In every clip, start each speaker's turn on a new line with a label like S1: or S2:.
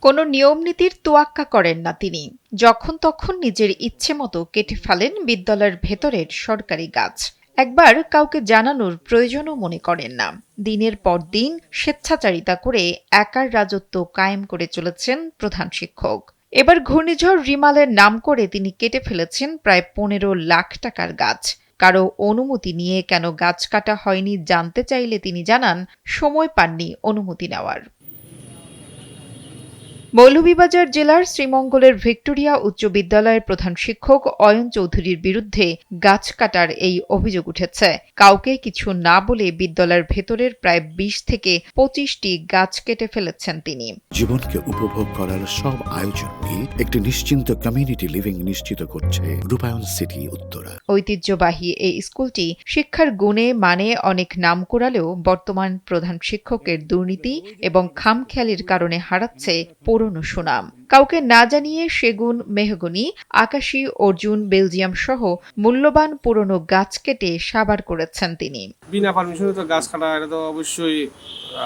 S1: কোনো নিয়মনীতির তোয়াক্কা করেন না তিনি। যখন তখন নিজের ইচ্ছে মতো কেটে ফেলেন বিদ্যালয়ের ভেতরের সরকারি গাছ। একবার কাউকে জানানোর প্রয়োজনও মনে করেন না। দিনের পর দিন স্বেচ্ছাচারিতা করে একার রাজত্ব কায়েম করে চলেছেন প্রধান শিক্ষক। এবার ঘূর্ণিঝড় রিমালের নাম করে তিনি কেটে ফেলেছেন প্রায় পনেরো লাখ টাকার গাছ। কারও অনুমতি নিয়ে কেন গাছ কাটা হয়নি জানতে চাইলে তিনি জানান, সময় পাননি অনুমতি নেওয়ার। মৌলভীবাজার জেলার শ্রীমঙ্গলের ভিক্টোরিয়া উচ্চ বিদ্যালয়ের প্রধান শিক্ষক অয়ন চৌধুরীর বিরুদ্ধে গাছ কাটার এই অভিযোগ উঠেছে। কাউকে কিছু না বলে বিদ্যালয়ের ভেতরের প্রায় বিশ থেকে পঁচিশটি গাছ কেটে ফেলেছেন তিনি।
S2: জীবনকে উপভোগ করার সব আয়োজনকে একটি নিশ্চিন্ত কমিউনিটি লিভিং নিশ্চিত করছে রূপায়ণ সিটি উত্তরা।
S1: ঐতিহ্যবাহী এই স্কুলটি শিক্ষার গুণে মানে অনেক নাম কুড়ালেও বর্তমান প্রধান শিক্ষকের দুর্নীতি এবং খামখেয়ালির কারণে হারাচ্ছে পুরনো সুনাম। কাউকে না জানিয়ে সেগুন মেহগনি আকাশী অর্জুন বেলজিয়াম সহ মূল্যবান পুরনো গাছ কেটে সাবার করেছেন তিনি।
S3: বিনা পারমিশনে তো গাছ কাটা এটা তো অবশ্যই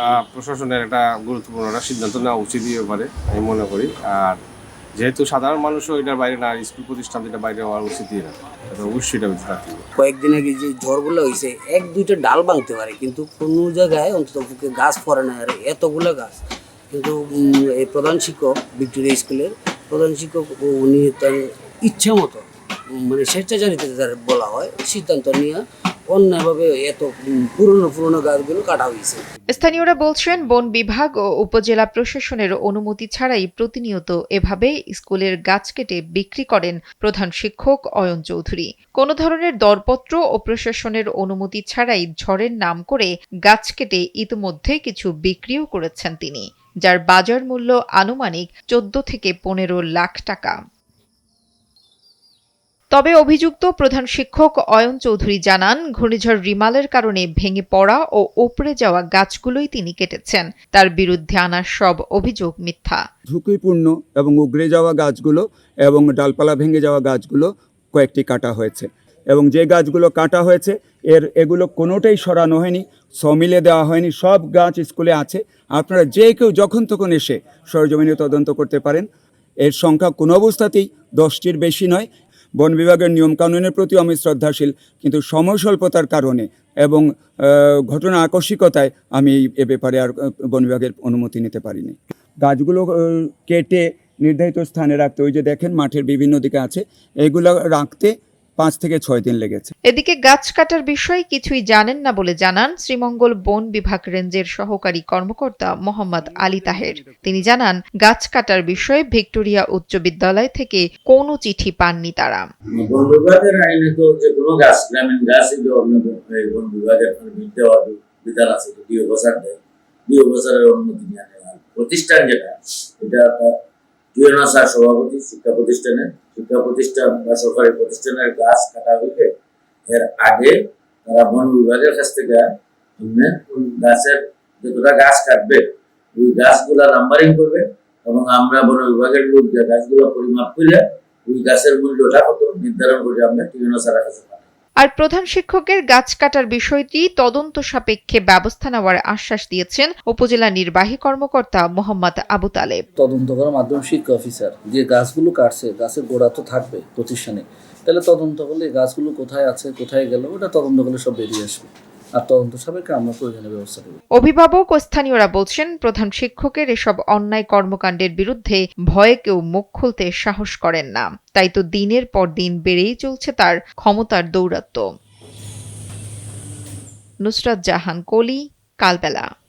S3: আহ, প্রশাসনের একটা গুরুত্বপূর্ণ একটা সিদ্ধান্ত নেওয়া উচিতই ব্যাপারে আমি মনে করি। আর যেহেতু সাধারণ মানুষও এটার বাইরে না স্কুল প্রতিষ্ঠান এটা বাইরে হওয়া উচিত না এটা অবশ্যই এটা বেঁচে থাকতে
S4: কয়েকদিন আগে যে ঝড়গুলো হয়েছে এক দুইটা ডাল ভাঙতে পারে কিন্তু কোনো জায়গায় অন্তত গাছ পড়ে না আর এতগুলো গাছ। কিন্তু প্রধান শিক্ষক ভিক্টোরিয়া স্কুলের প্রধান শিক্ষক উনি তার ইচ্ছে মতো মানে স্বেচ্ছাচারিতা বলা হয়, সিদ্ধান্ত নিয়ে এত পুরনো পুরনো গাছগুলো কাটা হয়েছে।
S1: স্থানীয়রা বলছেন, বন বিভাগ ও উপজেলা প্রশাসনের অনুমতি ছাড়াই প্রতিনিয়ত এভাবে স্কুলের গাছ কেটে বিক্রি করেন প্রধান শিক্ষক অয়ন চৌধুরী। কোনো ধরনের দরপত্র ও প্রশাসনের অনুমতি ছাড়াই ঝড়ের নাম করে গাছ কেটে ইতিমধ্যে কিছু বিক্রিও করেছেন তিনি। যার বাজার মূল্য আনুমানিক চোদ্দ থেকে পনেরো লাখ টাকা। তবে অভিযুক্ত প্রধান শিক্ষক অয়ন চৌধুরী জানান, ঘূর্ণিঝড় রিমালের কারণে ভেঙে পড়া ও উপড়ে যাওয়া গাছগুলোই তিনি কেটেছেন। তার বিরুদ্ধে আনা সব অভিযোগ মিথ্যা।
S5: ঝুঁকিপূর্ণ এবং উগড়ে যাওয়া গাছগুলো এবং ডালপালা ভেঙে যাওয়া গাছগুলো কয়েকটি কাটা হয়েছে। এবং যে গাছগুলো কাটা হয়েছে, এর, এগুলো কোনোটাই সরানো হয়নি, সমিলে দেওয়া হয়নি, সব গাছ স্কুলে আছে। আপনারা যে কেউ যখন তখন এসে সরজমিনে তদন্ত করতে পারেন। এর সংখ্যা কোনো অবস্থাতেই দশটির বেশি নয়। বন বিভাগের নিয়মকানুনের প্রতি আমি শ্রদ্ধাশীল, কিন্তু সময় স্বল্পতার কারণে এবং ঘটনা আকস্মিকতায় আমি এ ব্যাপারে আর বন বিভাগের অনুমতি নিতে পারিনি। গাছগুলো কেটে নির্ধারিত স্থানে রাখতে, ওই যে দেখেন মাঠের বিভিন্ন দিকে আছে, এগুলো রাখতে পাঁচ থেকে ছয় দিন লেগেছে।
S1: এদিকে গাছ কাটার বিষয়ে কিছুই জানেন না বলে জানান শ্রীমঙ্গল বন বিভাগ রেঞ্জের সহকারী কর্মকর্তা মোহাম্মদ আলী তাহের। তিনি জানান গাছ কাটার বিষয়ে ভিক্টোরিয়া উচ্চ বিদ্যালয় থেকে কোনো চিঠি পাননি তারা।
S6: বন বিভাগের আইনে তো যে কোনো গাছ গ্রামীণ গাছ অন্য বন বিভাগের বিধান আছে দুই বছর দেয়। দুই বছরের অনুমতি নিয়ে প্রতিষ্ঠান যেটা এটা সভাপতি শিক্ষা প্রতিষ্ঠানের শিক্ষা প্রতিষ্ঠান বা সরকারি প্রতিষ্ঠানের গাছ কাটা হইলে এর আগে তারা বন বিভাগের কাছ থেকে গাছের যতটা গাছ কাটবে, ওই গাছগুলা নাম্বারিং করবে এবং আমরা বন বিভাগের লোক যে গাছগুলো পরিমাপ করে ওই গাছের মূল্যটা কত নির্ধারণ করে আমরা টিউনোসারের কাছে পাঠাই।
S1: আর প্রধান শিক্ষকের গাছ কাটার বিষয়টি তদন্ত সাপেক্ষে ব্যবস্থা নেওয়ার আশ্বাস দিয়েছেন উপজেলা নির্বাহী কর্মকর্তা মোহাম্মদ আবু তালেব।
S7: তদন্ত করার মাধ্যমে শিক্ষা অফিসার যে গাছগুলো কাটছে, গাছের গোড়া তো থাকবে প্রতিষ্ঠানে। তাহলে তদন্ত করলে গাছগুলো কোথায় আছে, কোথায় গেল, ওটা তদন্ত করলে সব বেরিয়ে আসবে। আর তদন্ত সাপেক্ষে আমরা প্রয়োজনীয় ব্যবস্থা নেব।
S1: অভিভাবক ও স্থানীয়রা বলছেন, প্রধান শিক্ষকের এসব অন্যায় কর্মকাণ্ডের বিরুদ্ধে ভয়ে কেউ মুখ খুলতে সাহস করেন না। তাই তো দিনের পর দিন বেড়েই চলছে তার ক্ষমতার দৌরাত্ম্য। নুসরাত জাহান, কলি, কালবেলা।